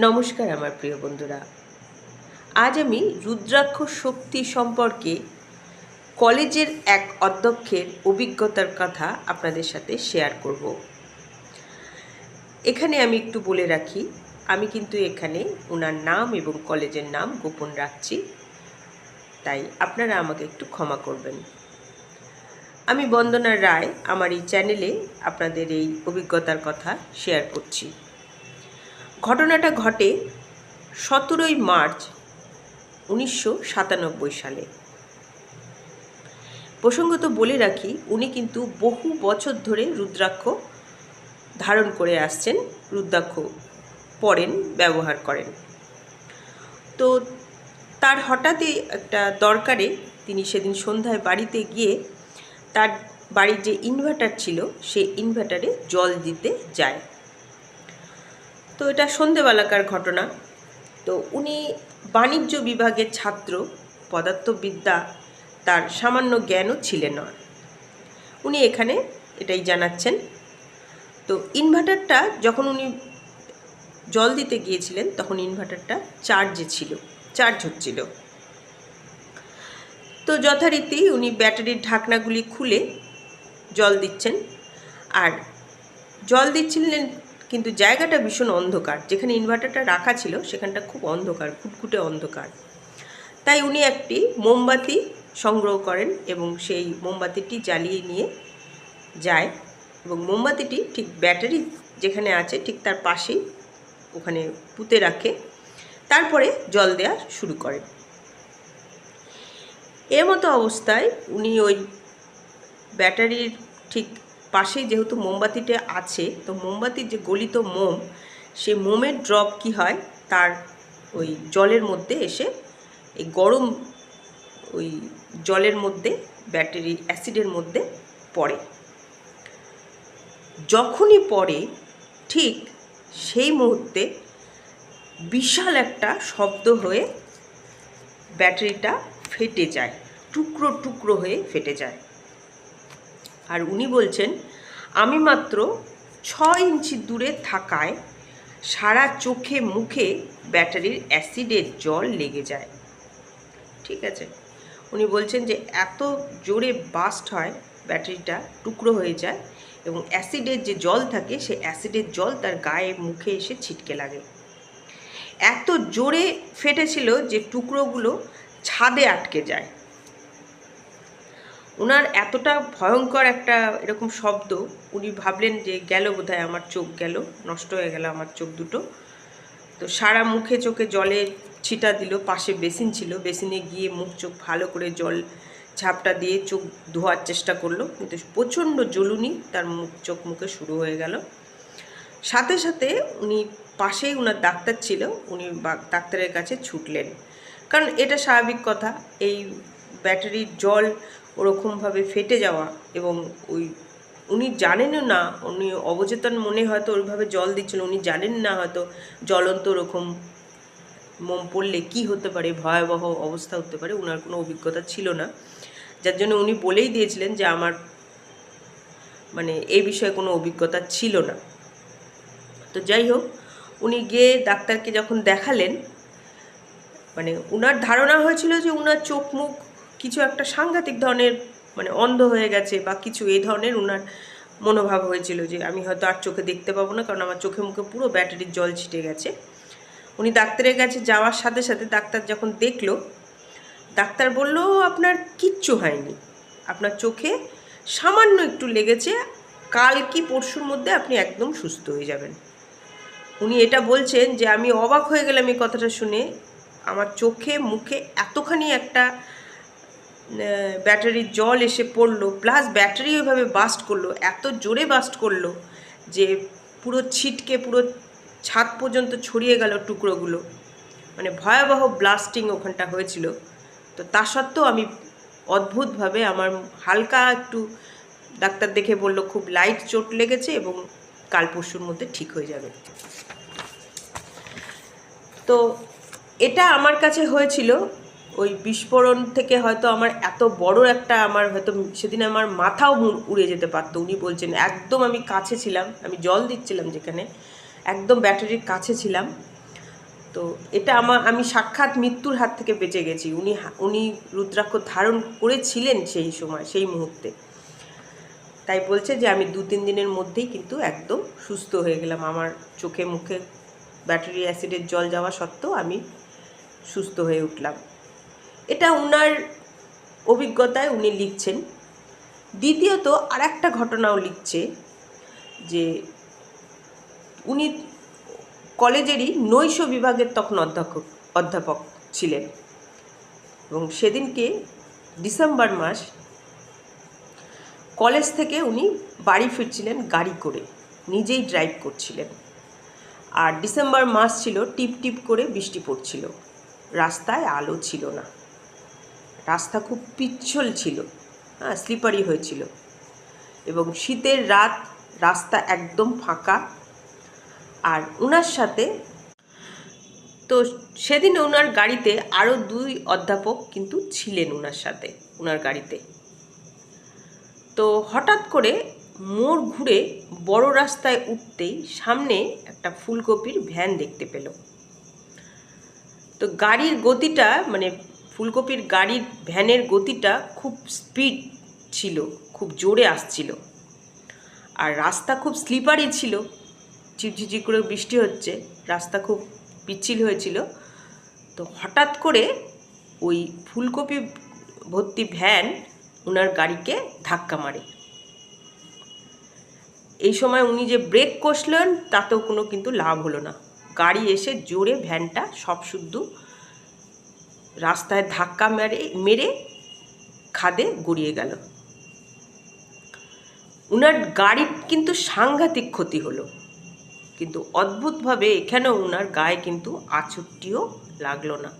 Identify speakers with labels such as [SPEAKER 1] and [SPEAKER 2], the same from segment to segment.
[SPEAKER 1] নমস্কার আমার প্রিয় বন্ধুরা। আজ আমি রুদ্রাক্ষ শক্তি সম্পর্কে কলেজের এক অধ্যক্ষের অভিজ্ঞতার কথা আপনাদের সাথে শেয়ার করব। এখানে আমি একটু বলে রাখি, আমি কিন্তু এখানে ওনার নাম এবং কলেজের নাম গোপন রাখছি, তাই আপনারা আমাকে একটু ক্ষমা করবেন। আমি বন্দনা রায়, আমার এই চ্যানেলে আপনাদের এই অভিজ্ঞতার কথা শেয়ার করছি। ঘটনাটা ঘটে সতেরোই মার্চ উনিশশো সাতানব্বই সালে। প্রসঙ্গত বলে রাখি, উনি কিন্তু বহু বছর ধরে রুদ্রাক্ষ ধারণ করে আসছেন, রুদ্রাক্ষ পরেন, ব্যবহার করেন। তো তার হঠাৎই একটা দরকারে তিনি সেদিন সন্ধ্যায় বাড়িতে গিয়ে তার বাড়ির যে ইনভার্টার ছিল, সেই ইনভার্টারে জল দিতে যায়। তো এটা সন্ধেবেলাকার ঘটনা। তো উনি বাণিজ্য বিভাগের ছাত্র, পদার্থবিদ্যা, তার সামান্য জ্ঞানও ছিলেন না। উনি এখানে এটাই জানাচ্ছেন। তো ইনভার্টারটা যখন উনি জল দিতে গিয়েছিলেন, তখন ইনভার্টারটা চার্জে ছিল, চার্জ হচ্ছিল। তো যথারীতি উনি ব্যাটারির ঢাকনাগুলি খুলে জল দিচ্ছেন। আর জল দিচ্ছিলেন কিন্তু জায়গাটা ভীষণ অন্ধকার। যেখানে ইনভার্টারটা রাখা ছিল, সেখানটা খুব অন্ধকার, খুটখুটে অন্ধকার। তাই উনি একটি মোমবাতি সংগ্রহ করেন এবং সেই মোমবাতিটি জ্বালিয়ে নিয়ে যায় এবং মোমবাতিটি ঠিক ব্যাটারি যেখানে আছে, ঠিক তার পাশেই ওখানে পুঁতে রাখে। তারপরে জল দেওয়া শুরু করেন। এর মতো অবস্থায় উনি ওই ব্যাটারির ঠিক পাশেই যেহেতু মোমবাতিটা আছে, তো মোমবাতির যে গলিত মোম সে মোমের ড্রপ কি হয়? তার ওই জলের মধ্যে এসে এই গরম ওই জলের মধ্যে, ব্যাটারি অ্যাসিডের মধ্যে পড়ে। যখনই পড়ে, ঠিক সেই মুহূর্তে বিশাল একটা শব্দ হয়ে ব্যাটারিটা ফেটে যায়, টুকরো টুকরো হয়ে ফেটে যায়। আর উনি বলছেন, আমি মাত্র ছ ইঞ্চি দূরে থাকায় সারা চোখে মুখে ব্যাটারির অ্যাসিডের জল লেগে যায়। ঠিক আছে। উনি বলছেন যে এত জোরে বাস্ট হয়, ব্যাটারিটা টুকরো হয়ে যায় এবং অ্যাসিডের যে জল থাকে সে অ্যাসিডের জল তার গায়ে, মুখে এসে ছিটকে লাগে। এত জোরে ফেটেছিল যে টুকরোগুলো ছাদে আটকে যায়। ওনার এতটা ভয়ঙ্কর একটা এরকম শব্দ, উনি ভাবলেন যে গেল বোধহয় আমার চোখ গেল, নষ্ট হয়ে গেল আমার চোখ দুটো। তো সারা মুখে চোখে জলে ছিটা দিল, পাশে বেসিন ছিল। বেসিনে গিয়ে মুখ চোখ ভালো করে জল ঝাপটা দিয়ে চোখ ধোয়ার চেষ্টা করল। কিন্তু প্রচণ্ড জ্বলুনি, তার মুখ, চোখ মুখে শুরু হয়ে গেল। সাথে সাথে উনি পাশেই ওনার ডাক্তার ছিল, উনি ডাক্তারের কাছে ছুটলেন। কারণ এটা স্বাভাবিক কথা, এই ব্যাটারির জল ওরকমভাবে ফেটে যাওয়া এবং ওই উনি জানেনও না, উনি অবচেতন মনে হয়তো ওইভাবে জল দিচ্ছিল, উনি জানেন না হয়তো জ্বলন্ত ওরকম মোম পড়লে কি হতে পারে, ভয়াবহ অবস্থা হতে পারে ওনার কোনো অভিজ্ঞতা ছিল না। যার জন্য উনি বলেই দিয়েছিলেন যে আমার মানে এই বিষয়ে কোনো অভিজ্ঞতা ছিল না। তো যাই হোক, উনি গিয়ে ডাক্তারকে যখন দেখালেন মানে উনার ধারণা হয়েছিল যে উনার চোখ মুখ কিছু একটা সাংঘাতিক ধরনের মানে অন্ধ হয়ে গেছে বা কিছু এই ধরনের উনার মনোভাব হয়েছিল যে আমি হয়তো আর চোখে দেখতে পাবো না, কারণ আমার চোখে মুখে পুরো ব্যাটারির জল ছিটে গেছে। উনি ডাক্তারের কাছে যাওয়ার সাথে সাথে ডাক্তার যখন দেখল, ডাক্তার বলল, আপনার কিচ্ছু হয়নি। আপনার চোখে সামান্য একটু লেগেছে, কাল কি পরশুর মধ্যে আপনি একদম সুস্থ হয়ে যাবেন। উনি এটা বলছেন যে, আমি অবাক হয়ে গেলাম এই কথাটা শুনে। আমার চোখে, মুখে এতখানি একটা ব্যাটারির জল এসে পড়ল প্লাস ব্যাটারি ওইভাবে বাস্ট করল, এত জোরে বাস্ট করল যে পুরো ছিটকে, পুরো ছাদ পর্যন্ত ছড়িয়ে গেল টুকরোগুলো। মানে ভয়াবহ ব্লাস্টিং ওখানটা হয়েছিল। তো তা সত্ত্বেও আমি অদ্ভুতভাবে আমার হালকা একটু ডাক্তার দেখে বলল, খুব লাইট চোট লেগেছে এবং কাল পরশুর মধ্যে ঠিক হয়ে যাবে। তো এটা আমার কাছে হয়েছিল। ওই বিস্ফোরণ থেকে হয়তো আমার এত বড় একটা আমার হয়তো সেদিন আমার মাথাও উড়ে যেতে পারতো। উনি বলছেন, একদম আমি কাছে ছিলাম, আমি জল দিচ্ছিলাম যেখানে, একদম ব্যাটারির কাছে ছিলাম। তো এটা আমার আমি সাক্ষাৎ মৃত্যুর হাত থেকে বেঁচে গেছি। উনি উনি রুদ্রাক্ষ ধারণ করেছিলেন সেই সময়, সেই মুহূর্তে। তাই বলছে যে, আমি দু তিন দিনের মধ্যেই কিন্তু একদম সুস্থ হয়ে গেলাম। আমার চোখে, মুখে ব্যাটারি অ্যাসিডের জল যাওয়া সত্ত্বেও আমি সুস্থ হয়ে উঠলাম। এটা উনার অভিজ্ঞতায় উনি লিখছেন। দ্বিতীয়ত আর একটা ঘটনাও লিখছে যে উনি কলেজেরই নৈশ বিভাগের তখন অধ্যাপক অধ্যাপক ছিলেন এবং সেদিনকে ডিসেম্বর মাস কলেজ থেকে উনি বাড়ি ফিরছিলেন গাড়ি করে, নিজেই ড্রাইভ করছিলেন। আর ডিসেম্বর মাস ছিল টিপ টিপ করে বৃষ্টি পড়ছিল, রাস্তায় আলো ছিল না। রাস্তা খুব পিচ্ছল ছিল হ্যাঁ স্লিপারি হয়েছিল। এবং শীতের রাত রাস্তা একদম ফাঁকা। আর ওনার সাথে, তো সেদিন ওনার গাড়িতে আরও দুই অধ্যাপক কিন্তু ছিলেন ওনার সাথে ওনার গাড়িতে। তো হঠাৎ করে মোড় ঘুরে বড় রাস্তায় উঠতেই সামনে একটা ফুলকপির ভ্যান দেখতে পেল। তো গাড়ির গতিটা মানে ফুলকপির গাড়ির ভ্যানের গতিটা খুব স্পিড ছিল, খুব জোরে আসছিল। আর রাস্তা খুব স্লিপারি ছিল। ঝিরঝিঝি করে বৃষ্টি হচ্ছে, রাস্তা খুব পিচ্ছিল হয়েছিল। তো হঠাৎ করে ওই ফুলকপি ভর্তি ভ্যান ওনার গাড়িকে ধাক্কা মারে। এই সময় উনি যে ব্রেক কষলেন, তাতেও কোনো কিন্তু লাভ হলো না। গাড়ি এসে জোরে ভ্যানটা সব শুদ্ধ রাস্তায় ধাক্কা মেরে মেরে খাদে গড়িয়ে গেল। উনার গাড়ির কিন্তু সাংঘাতিক ক্ষতি হলো। কিন্তু অদ্ভুতভাবে এখানেও উনার গায়ে কিন্তু আচুরটিও লাগল না।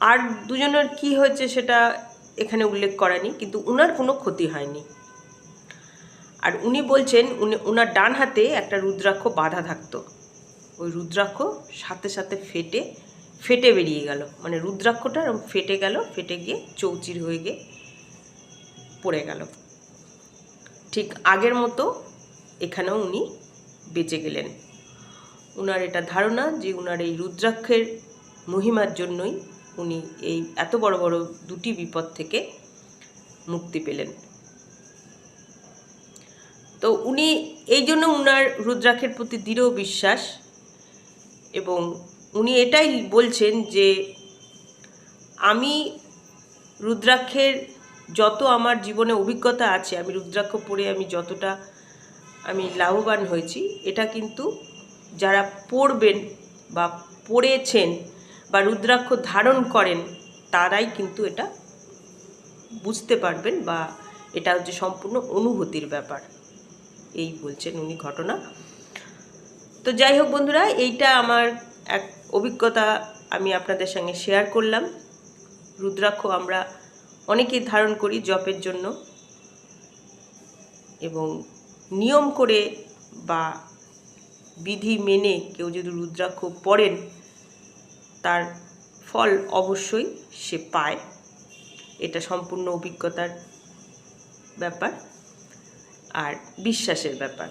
[SPEAKER 1] আর দুজনের কি হয়েছে সেটা এখানে উল্লেখ করেনি, কিন্তু উনার কোনো ক্ষতি হয়নি। আর উনি বলছেন, উনি ওনার ডান হাতে একটা রুদ্রাক্ষ বাঁধা থাকতো। ওই রুদ্রাক্ষ সাথে সাথে ফেটে ফেটে বেরিয়ে গেল। মানে রুদ্রাক্ষটা ফেটে গেল, ফেটে গিয়ে চৌচির হয়ে গিয়ে পড়ে গেল। ঠিক আগের মতো এখানেও উনি বেঁচে গেলেন। উনার এটা ধারণা যে উনার এই রুদ্রাক্ষের মহিমার জন্যই উনি এই এত বড় বড় দুটি বিপদ থেকে মুক্তি পেলেন। তো উনি, এই জন্য উনার রুদ্রাক্ষের প্রতি দৃঢ় বিশ্বাস এবং উনি এটাই বলছেন যে আমি রুদ্রাক্ষের যত আমার জীবনে অভিজ্ঞতা আছে, আমি রুদ্রাক্ষ পড়ে আমি যতটা আমি লাভবান হয়েছি, এটা কিন্তু যারা পড়বেন বা পড়েছেন বা রুদ্রাক্ষ ধারণ করেন, তারাই কিন্তু এটা বুঝতে পারবেন বা এটা হচ্ছে সম্পূর্ণ অনুভূতির ব্যাপার। এই বলছেন উনি ঘটনা। তো যাই হোক বন্ধুরা, এইটা আমার এক অভিজ্ঞতা আমি আপনাদের সঙ্গে শেয়ার করলাম। রুদ্রাক্ষ আমরা অনেকেই ধারণ করি জপের জন্য। এবং নিয়ম করে বা বিধি মেনে কেউ যদি রুদ্রাক্ষ পড়েন, তার ফল অবশ্যই সে পায়। এটা সম্পূর্ণ অভিজ্ঞতার ব্যাপার আর বিশ্বাসের ব্যাপার।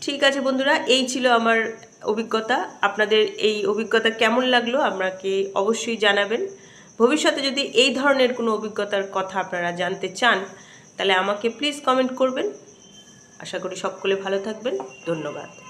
[SPEAKER 1] ঠিক আছে বন্ধুরা, এই ছিল আমার অভিজ্ঞতা, আপনাদের এই অভিজ্ঞতা কেমন লাগল আমাকে অবশ্যই জানাবেন। ভবিষ্যতে যদি এই ধরনের কোনো অভিজ্ঞতার কথা আপনারা জানতে চান, তাহলে আমাকে প্লিজ কমেন্ট করবেন। আশা করি সকলে ভালো থাকবেন। ধন্যবাদ।